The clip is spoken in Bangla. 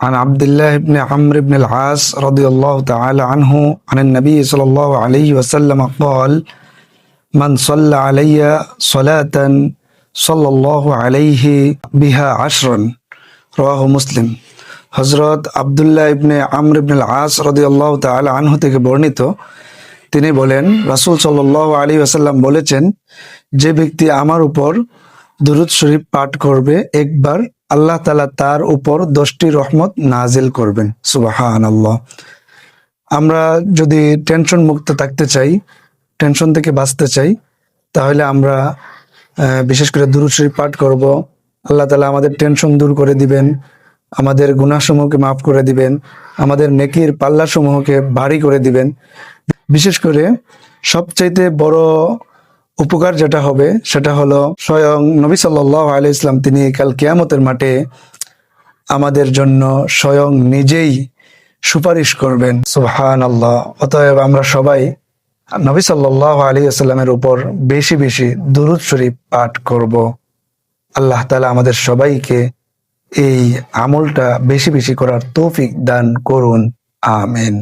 عن عبد الله بن عمرو بن العاص رضي الله تعالى عنه عن النبي صلى الله عليه وسلم قال من صلى علي صلاة صلى الله عليه بها عشرا رواه مسلم হজরত আবদুল্লাহ ইবনে আমর ইবনুল আস রদিয়াল্লাহ তাআলা আনহু থেকে বর্ণিত তিনি বলেন রাসূল সাল্লাল্লাহু আলী ওয়াসাল্লাম বলেছেন যে ব্যক্তি আমার উপর দুরুদ শরীফ পাঠ করবে একবার আল্লাহ তালা তার উপর দশটি রহমত নাজিল করবেন। সুবাহান আল্লাহ আমরা যদি টেনশন মুক্ত থাকতে চাই টেনশন থেকে বাঁচতে চাই, তাহলে আমরা বিশেষ করে দুরুশ্রী পাঠ করব। আল্লাহ তালা আমাদের টেনশন দূর করে দিবেন, আমাদের গুণাসমূহকে মাফ করে দিবেন, আমাদের নেকির পাল্লাসমূহকে ভারী করে দিবেন। বিশেষ করে সবচাইতে বড় উপকার যেটা হবে, সেটা হলো স্বয়ং নবী সাল্লাহ আলি ইসলাম তিনি কাল কেয়ামতের মাঠে আমাদের জন্য স্বয়ং নিজেই সুপারিশ করবেন। সুবহান আল্লাহ অতএব আমরা সবাই নবী সাল্লাহ আলী আসাল্লামের উপর বেশি বেশি দুরুদ শরীফ পাঠ করব। আল্লাহ তালা আমাদের সবাইকে এই আমলটা বেশি বেশি করার তৌফিক দান করুন। আমেন।